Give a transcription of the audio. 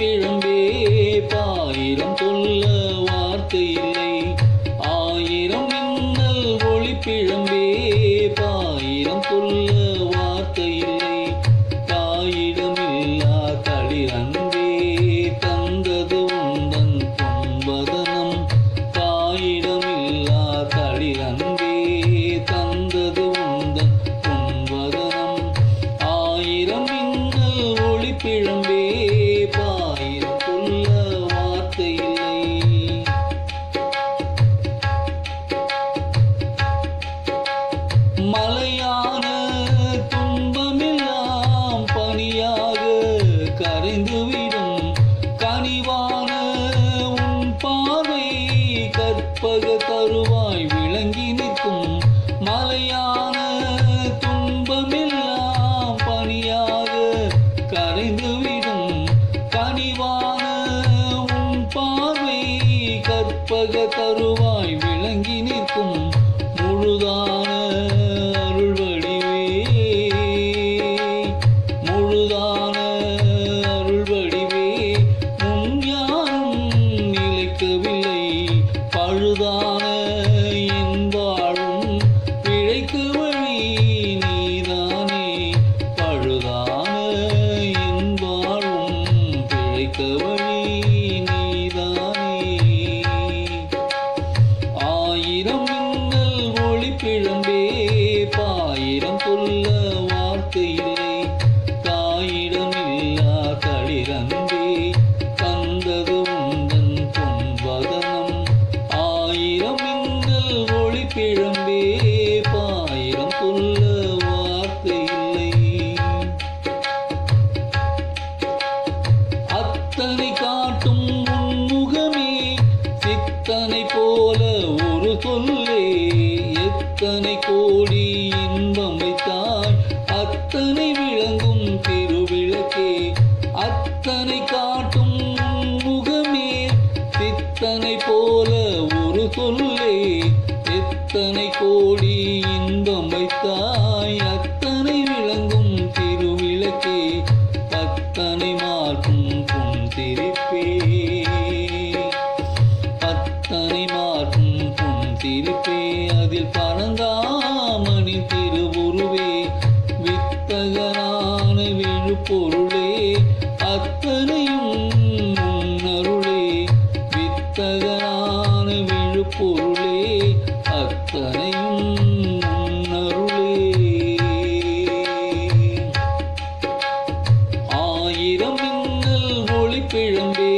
Spirit கற்பக தருவாய் விளங்கி நிற்கும். மலையான துன்பமெல்லாம் பணியாக கரைந்துவிடும். கனிவான உன் பார்வை கற்பக தருவாய் விளங்கி நிற்கும். முழுதான் பழுதான என் வாழும் பிழைக்கு வழி நீதானே. பழுதான என் வாழும் பிழைக்க வழி ஒளி பாயிரம் சொல்ல வார்த்தை இல்லை. அத்தனை காட்டும் முகமே சித்தனை போல ஒரு சொல்லே எத்தனை கோடி இன்பம் வைத்தாய் அத்தனை விளங்கும் திருவிளக்கே அத்தனை காட்டும் முகமே சித்தனை போல ஒரு சொல்லே அத்தனை கோடி இன்பம் வைத்தாய் அத்தனை விளங்கும் திருவிளக்கே பத்தனை மாற்றும் புன் திருப்பே. பத்தனை மாற்றும் புன் திருப்பே அதில் பரந்தாமணி திருவுருவே வித்தகரான விழுப்பொருளே அத்தனையும் முன்னருளே வித்தகரான விழுப்பொருளே அத்தனையும் முன்னருளே ஆயிரம் மின்னல் ஒளி பிழம்பே